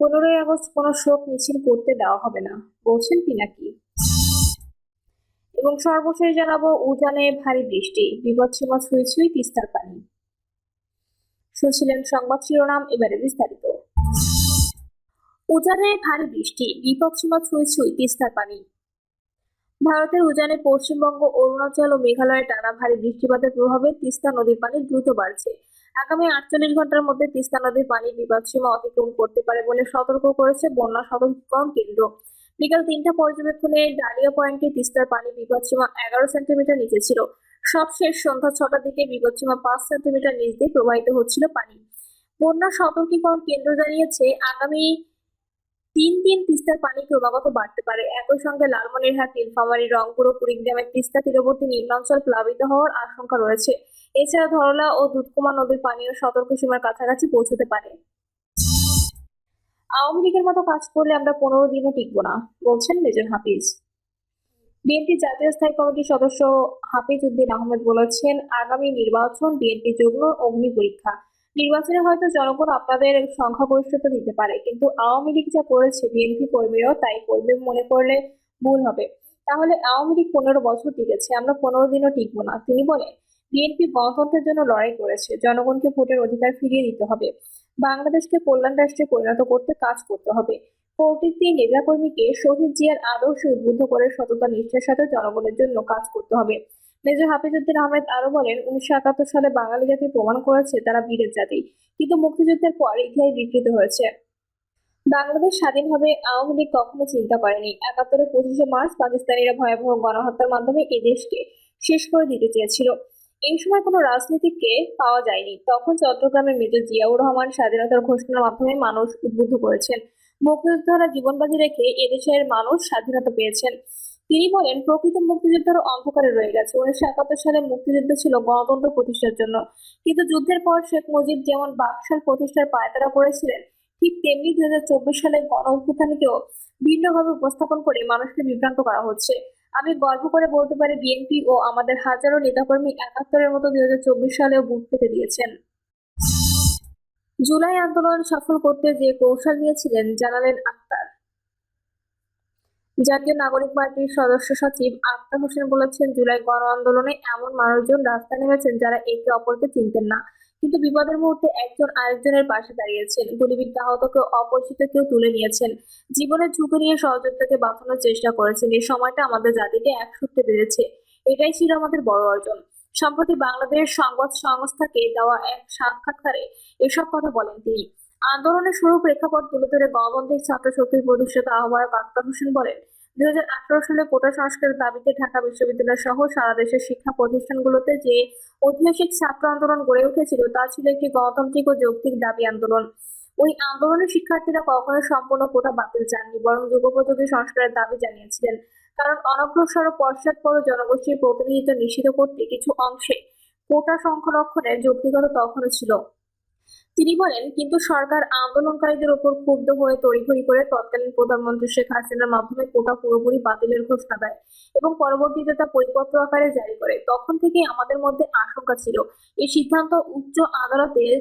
পনেরোই আগস্ট কোনো শোক মিছিল করতে দেওয়া হবে না। বলছেন পিনাকি। এবং সর্বশেষ জানাব, উজানে ভারী বৃষ্টি। বিপদসীমা ছুঁই ছুঁই তিস্তার পানি। শুনছিলেন সংবাদ শিরোনাম, এবারে বিস্তারিত। উজানে ভারী বৃষ্টি বিপদসীমা ছুঁই ছুঁই তিস্তার পানি। ভারতের উজানে পশ্চিমবঙ্গ, অরুণাচল ও মেঘালয়ে টানা ভারী বৃষ্টিপাতের প্রভাবে তিস্তা নদীর পানি দ্রুত বাড়ছে। আগামী আটচল্লিশ ঘণ্টার মধ্যে তিস্তা নদীর পানি বিপদসীমা অতিক্রম করতে পারে বলে সতর্ক করেছে বন্যা সতর্কীকরণ কেন্দ্র। বিকাল তিনটা পর্যবেক্ষণে ডালিয়া পয়েন্টে তিস্তার পানি বিপদসীমা এগারো সেন্টিমিটার নিচে ছিল। সবশেষ সন্ধ্যা ছটার দিকে বিপদসীমা পাঁচ সেন্টিমিটার নিচ দিয়ে প্রবাহিত হচ্ছিল পানি। বন্যা সতর্কীকরণ কেন্দ্র জানিয়েছে, আগামী তিন দিন তিস্তার পানি ক্রমাগত বাড়তে পারে। একই সঙ্গে লালমনিরহাট, নীলফামারী, রংপুর ও কুড়িগ্রামের তিস্তা তীরবর্তী নিম্নাঞ্চল প্লাবিত হওয়ার আশঙ্কা রয়েছে। এছাড়া ধরলা ও দুধকুমা নদীর পানীয় সতর্ক সীমার কাছাকাছি পৌঁছতে পারে। আওয়ামী লীগের মতো কাজ করলে আমরা পনেরো দিনও টিকবো না, বলছেন মেজর হাফিজ। বিএনপি জাতীয় স্থায়ী কমিটির সদস্য হাফিজ উদ্দিন আহমেদ বলেছেন, আগামী নির্বাচন বিএনপি যুগ্ম অগ্নি পরীক্ষা। নির্বাচনে হয়তো জনগণ আপনাদের সংখ্যাগরিষ্ঠতা দিতে পারে, কিন্তু আওয়ামী লীগ যা করেছে, বিএনপি কর্মীরাও তাই করবে মনে করলে ভুল হবে। তাহলে আওয়ামী লীগ পনেরো বছর টিকেছে, আমরা পনেরো দিনও টিকবো না। তিনি বলেন, বিএনপি গণতন্ত্রের জন্য লড়াই করেছে, জনগণকে ভোটের অধিকার ফিরিয়ে দিতে হবে। বাংলাদেশকে কল্যাণ রাষ্ট্রে পরিণত করতে কাজ করতে হবে। প্রতিটি নেতাকর্মীকে শহীদ জিয়ার আদর্শে উদ্বুদ্ধ করে সততা নিষ্ঠার সাথে জনগণের জন্য কাজ করতে হবে। মেজর হাফিজউদ্দিন আহমেদ আরও বলেন, উনিশশো একাত্তর সালে বাঙালি জাতি প্রমাণ করেছে তারা বীরের জাতি, কিন্তু মুক্তিযুদ্ধের পর ইতিহাস বিকৃত হয়েছে। বাংলাদেশ স্বাধীন হবে আওয়ামী লীগ কখনো চিন্তা করেনি। একাত্তরের পঁচিশে মার্চ পাকিস্তানিরা ভয়াবহ গণহত্যার মাধ্যমে এই দেশকে শেষ করে দিতে চেয়েছিল। এই সময় কোনো রাজনীতিককে পাওয়া যায়নি। তখন চট্টগ্রামের মেজর জিয়াউর রহমান স্বাধীনতার ঘোষণার মাধ্যমে মানুষ উদ্বুদ্ধ করেছেন। মুক্তিযোদ্ধারা জীবনবাজি রেখে এদেশের মানুষ স্বাধীনতা পেয়েছেন। তিনি বলেন, প্রকৃত মুক্তিযোদ্ধারও অন্ধকারে রয়ে গেছে। উনিশশো একাত্তর সালে মুক্তিযুদ্ধ ছিল গণতন্ত্র প্রতিষ্ঠার জন্য। কিন্তু যুদ্ধের পর শেখ মুজিব যেমন বাকশাল প্রতিষ্ঠার পায়তারা করেছিলেন, ঠিক তেমনি দুই হাজার চব্বিশ সালে গণ অভ্যুত্থানকেও ভিন্নভাবে উপস্থাপন করে মানুষকে বিভ্রান্ত করা হচ্ছে। আমি গর্ব করে বলতে পারি, বিএনপি ও আমাদের হাজারো নেতাকর্মী একাত্তরের মতো দুই হাজার চব্বিশ সালেও বুথ পেতে দিয়েছেন। জুলাই আন্দোলন সফল করতে যে কৌশল নিয়েছিলেন, জানালেন আক্তার। জাতীয় নাগরিক পার্টির সদস্য সচিব আক্তার হোসেন বলেছেন, জুলাই গণ আন্দোলনে এমন মানুষজন রাস্তায় নেমেছেন যারা একে অপরকে চিনতেন না। কিন্তু বিপদের মুহূর্তে একজন আরেকজনের পাশে দাঁড়িয়েছেন। গুলিবিদ্ধ আহতকে অপরিচিত কেউ তুলে নিয়েছেন। জীবনের ঝুঁকি নিয়ে সহযোগিতাকে বাঁচানোর চেষ্টা করেছেন। এই সময়টা আমাদের জাতিকে এক সূত্রে বেঁধেছে। এটাই ছিল আমাদের বড় অর্জন। সম্প্রতি বাংলাদেশ সংবাদ সংস্থাকে দেওয়া এক সাক্ষাৎকারে এসব কথা বলেন তিনি। আন্দোলনের শুরু প্রেক্ষাপট তুলে ধরে গণতান্ত্রিক ছাত্র শক্তির প্রতিষ্ঠাতা আহ্বায়ক আক্তার হোসেন বলেন, দুই সালে কোটা সংস্কারের দাবিতে ঢাকা বিশ্ববিদ্যালয় সহ সারা দেশের শিক্ষা প্রতিষ্ঠানগুলোতে যে ঐতিহাসিক ছাত্র আন্দোলন গড়ে উঠেছিল, তা ছিল একটি গণতান্ত্রিক ও যৌক্তিক দাবি আন্দোলন। ওই আন্দোলনের শিক্ষার্থীরা কখনো সম্পূর্ণ কোটা বাতিল চাননি, বরং যুগোপযোগী সংস্কারের দাবি জানিয়েছিলেন। কারণ অনগ্রসর ও পশ্চাৎপদ জনগোষ্ঠীর প্রতিনিধিত্ব নিশ্চিত করতে কিছু অংশে কোটা সংরক্ষণের যৌক্তিকতা তখনও ছিল। তিনি বলেন, কিন্তু সরকার আন্দোলনকারীদের উপর ক্ষুব্ধ হয়ে তড়িঘড়ি করে তৎকালীন প্রধানমন্ত্রী শেখ হাসিনার মাধ্যমে কোটা পুরোপুরি বাতিলের ঘোষণা দেয় এবং পরবর্তীতে তা পরিপত্র আকারে জারি করে। তখন থেকে আমাদের মধ্যে আশঙ্কা ছিল। এই সিদ্ধান্ত উচ্চ আদালতের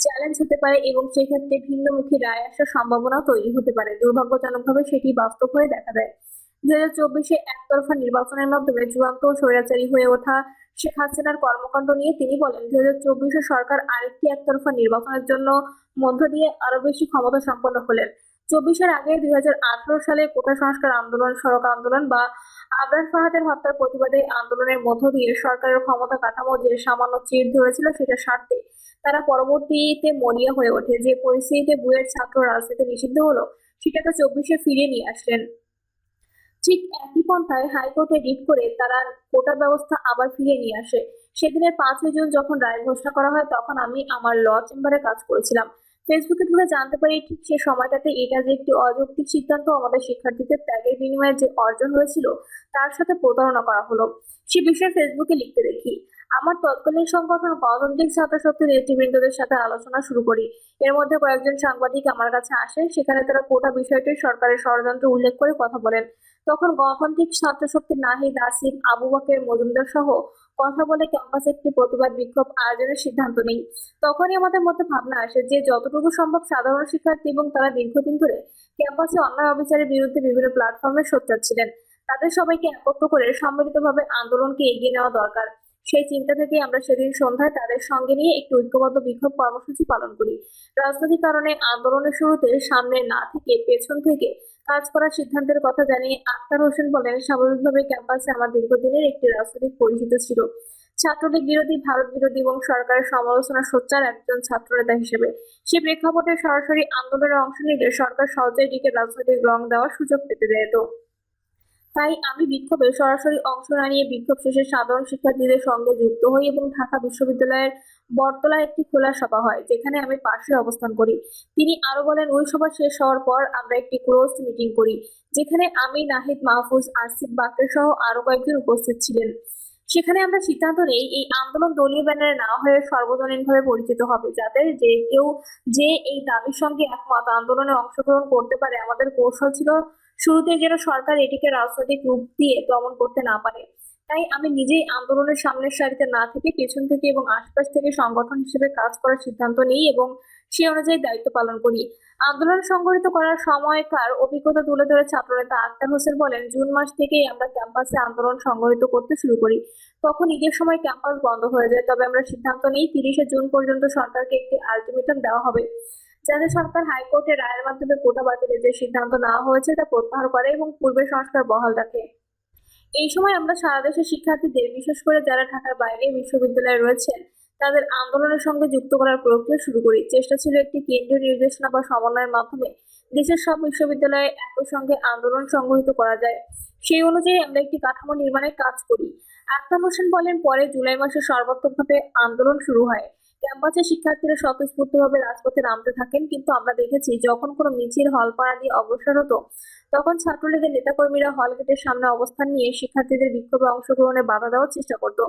চ্যালেঞ্জ হতে পারে এবং সেক্ষেত্রে ভিন্নমুখী রায় আসার সম্ভাবনা তৈরি হতে পারে। দুর্ভাগ্যজনকভাবে সেটি বাস্তব হয়ে দেখা দেয়। দুই হাজার চব্বিশে একতরফা নির্বাচনের মাধ্যমে চূড়ান্ত স্বৈরাচারী হয়ে ওঠা শেখ হাসিনার কর্মকাণ্ড নিয়ে তিনি বলেন দুই হাজার চব্বিশে সরকার আরেকটি একতরফা নির্বাচনের জন্য মধ্য দিয়ে আরও বেশি ক্ষমতা সম্পন্ন হলেন। চব্বিশের আগে দুই হাজার আঠারো সালে কোটা সংস্কার আন্দোলন, সড়ক আন্দোলন বা আবরার ফাহাদের হত্যার প্রতিবাদে আন্দোলনের মধ্য দিয়ে সরকারের ক্ষমতা কাঠামো যে সামান্য চির ধরেছিল সেটা স্বার্থে তারা পরবর্তীতে মরিয়া হয়ে ওঠে। যে পরিস্থিতিতে বুয়ের ছাত্র রাজনীতি নিষিদ্ধ হলো সেটাকে চব্বিশে ফিরিয়ে নিয়ে আসলেন। ঠিক একই পন্থায় হাইকোর্টে রিট করে তারা কোটা ব্যবস্থা আবার ফিরিয়ে নিয়ে আসে। সেদিনের পাঁচই জুন যখন রায় ঘোষণা করা হয়, তখন আমি আমার ল চেম্বারে কাজ করেছিলাম। ফেসবুকে ঢুকে জানতে পারি ঠিক সে সময়টাতে এটা যে একটি অযৌক্তিক সিদ্ধান্ত আমাদের শিক্ষার্থীদের ত্যাগের বিনিময়ে যে অর্জন হয়েছিল, তার সাথে প্রতারণা করা হলো। সে বিষয়ে ফেসবুকে লিখতে দেখি, আমার তৎকালীন সংগঠন গণতান্ত্রিক ছাত্র শক্তির নেতৃবৃন্দদের সাথে আলোচনা শুরু করি। এর মধ্যে কয়েকজন সাংবাদিক আমার কাছে আসে সেখানে তারা কোটা বিষয়টি সরকারের ষড়যন্ত্র উল্লেখ করে কথা বলেন। তখন গণতান্ত্রিক ছাত্র শক্তির নাহিদ আসিম, আবু বাকের মজুমদার সহ কথা বলে ক্যাম্পাসে একটি প্রতিবাদ বিক্ষোভ আয়োজনের সিদ্ধান্ত নেই। তখনই আমাদের মধ্যে ভাবনা আসে যে যতটুকু সম্ভব সাধারণ শিক্ষার্থী এবং তারা দীর্ঘদিন ধরে ক্যাম্পাসে অন্যায় অবিচারের বিরুদ্ধে বিভিন্ন প্ল্যাটফর্মে সোচ্চার ছিলেন। তাদের সবাইকে একত্র করে সম্মিলিতভাবে আন্দোলনকে এগিয়ে নেওয়া দরকার। সেই চিন্তা থেকে আমরা সেদিন সন্ধ্যায় তাদের সঙ্গে নিয়ে একটি ঐক্যবদ্ধ বিক্ষোভ কর্মসূচি পালন করি। রাজনৈতিক কারণে আন্দোলনের শুরুতে সামনে না থেকে পেছন থেকে কাজ করার সিদ্ধান্তের কথা জানিয়ে আক্তার হোসেন বলেন, স্বাভাবিকভাবে ক্যাম্পাসে আমার দীর্ঘদিনের একটি রাজনৈতিক পরিচিত ছিল। ছাত্রলীগ বিরোধী, ভারত বিরোধী এবং সরকারের সমালোচনা সোচ্চার একজন ছাত্রনেতা হিসেবে। সে প্রেক্ষাপটে সরাসরি আন্দোলনে অংশ নিলে সরকার সহজে এটিকে রাজনৈতিক রং দেওয়ার সুযোগ পেতে যেত তাই আমি বিক্ষোভে সরাসরি অংশ না নিয়ে বিক্ষোভ শেষে সাধারণ শিক্ষার্থীদের সঙ্গে যুক্ত হই এবং ঢাকা বিশ্ববিদ্যালয়ের বটতলায় একটি খোলা সভা হয়, যেখানে আমি পাশে অবস্থান করি। তিনি আরও বলেন, ওই সভা শেষ হওয়ার পর আমরা একটি ক্লোজ মিটিং করি, যেখানে আমি, নাহিদ মাহফুজ, আসিফ বাকের সহ আরও কয়েকজন উপস্থিত ছিলেন। সেখানে আমরা সিদ্ধান্ত নেই, এই আন্দোলন দলীয় ব্যানারে না হয়ে সর্বজনীনভাবে পরিচিত হবে, যাতে যে কেউ যে এই দাবির সঙ্গে একমত আন্দোলনে অংশগ্রহণ করতে পারে। আমাদের কৌশল ছিল শুরুতে যেন সরকার এটিকে রাজনৈতিক রূপ দিয়ে দমন করতে না পারে। তাই আমি নিজেই আন্দোলনের সামনের সারিতে না থেকে পেছন থেকে এবং আশপাশ থেকে সংগঠন হিসেবে কাজ করার সিদ্ধান্ত নিই এবং সে অনুযায়ী দায়িত্ব পালন করি। আন্দোলন সংগঠিত করার সময়কার অভিজ্ঞতা তুলে ধরে ছাত্রনেতা আক্তার হোসেন বলেন, জুন মাস থেকেই আমরা ক্যাম্পাসে আন্দোলন সংগঠিত করতে শুরু করি। তখন ঈদের সময় ক্যাম্পাস বন্ধ হয়ে যায়, তবে আমরা সিদ্ধান্ত নিই তিরিশে জুন পর্যন্ত সরকারকে একটি আলটিমেটাম দেওয়া হবে। যাতে সরকার হাইকোর্টের রায়ের মাধ্যমে কোটা বাতিলের যে সিদ্ধান্ত নেওয়া হয়েছে তা প্রত্যাহার করে এবং পূর্বের সংস্কার বহাল রাখে। এই সময় আমরা সারা দেশের শিক্ষার্থীদের, বিশেষ করে যারা ঢাকার বাইরে বিশ্ববিদ্যালয়ে রয়েছেন, তাদের আন্দোলনের সঙ্গে যুক্ত করার প্রক্রিয়া শুরু করি। চেষ্টা ছিল একটি কেন্দ্রীয় নির্দেশনা বা সমন্বয়ের মাধ্যমে দেশের সব বিশ্ববিদ্যালয়ে একই সঙ্গে আন্দোলন সংগঠিত করা যায়। সেই অনুযায়ী আমরা একটি কাঠামো নির্মাণের কাজ করি। আক্তার হোসেন বলেন, পরে জুলাই মাসে সর্বাত্মকভাবে আন্দোলন শুরু হয়। ক্যাম্পাসে শিক্ষার্থীরা স্বতঃস্ফূর্তভাবে রাজপথে নামতে থাকেন, কিন্তু আমরা দেখেছি যখন কোনো মিছিল হলপাড়া দিয়ে অগ্রসর হতো, তখন ছাত্রলীগের নেতাকর্মীরা হল গেটের সামনে অবস্থান নিয়ে শিক্ষার্থীদের বিক্ষোভে অংশগ্রহণে বাধা দেওয়ার চেষ্টা করত।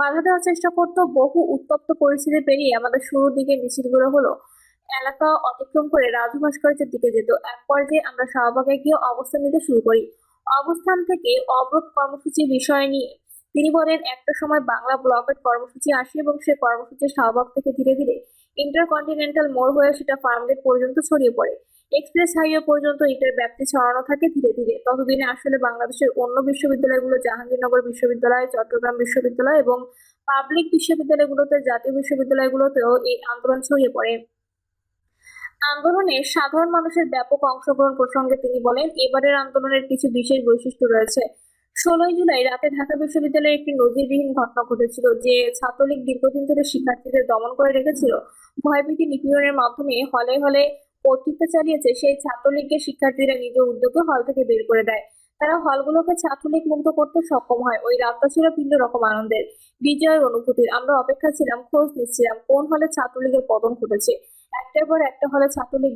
বাধা দেওয়ার চেষ্টা করত, বহু উত্তপ্ত পরিস্থিতি পেরিয়ে আমাদের শুরুর দিকে মিছিলগুলো হলো, এলাকা অতিক্রম করে রাজু ভাস্কর্যের দিকে যেত। এক পর্যায়ে আমরা শাহবাগে গিয়ে অবস্থান নিতে শুরু করি। অবস্থান থেকে অবরোধ কর্মসূচি বিষয় নিয়ে তিনি বলেন, একটা সময় বাংলা ব্লকের কর্মসূচি আসে এবং সে কর্মসূচির শাহবাগ থেকে ধীরে ধীরে ইন্টারকন্টিনেন্টাল মোড় হয়ে সেটা ফার্মগেট পর্যন্ত ছড়িয়ে পড়ে। এক্সপ্রেস হাইওয়ে পর্যন্ত এটার ব্যাপ্তি ছড়ানো থাকে ধীরে ধীরে। ততদিনে আসলে বাংলাদেশের অন্য বিশ্ববিদ্যালয়গুলো জাহাঙ্গীরনগর বিশ্ববিদ্যালয়, চট্টগ্রাম বিশ্ববিদ্যালয় এবং পাবলিক বিশ্ববিদ্যালয়গুলোতে জাতীয় বিশ্ববিদ্যালয়গুলোতেও এই আন্দোলন ছড়িয়ে পড়ে। আন্দোলনে সাধারণ মানুষের ব্যাপক অংশগ্রহণ প্রসঙ্গে তিনি বলেন, এবারের আন্দোলনের কিছু বিশেষ বৈশিষ্ট্য রয়েছে। ষোলোই জুলাই রাতে ঢাকা বিশ্ববিদ্যালয়ে একটি নজিরবিহীন ঘটনা ঘটেছিল যে ছাত্রলীগ দীর্ঘদিন ধরে শিক্ষার্থীদের দমন করে রেখেছিল। ভয়ভীতি নিপীড়নের মাধ্যমে হলে হলে কর্তৃত্ব চালিয়েছে সেই ছাত্রলীগকে শিক্ষার্থীরা নিজ উদ্যোগে হল থেকে বের করে দেয়। তারা হলগুলোকে ছাত্রলীগ মুক্ত করতে সক্ষম হয়। ওই রাতটা ছিল ভিন্ন রকম আনন্দের। বিজয়ের অনুভূতির আমরা অপেক্ষা ছিলাম, খোঁজ নিচ্ছিলাম, কোন হলে ছাত্রলীগের পতন ঘটেছে? একটার পর একটা হলে ছাত্রলীগ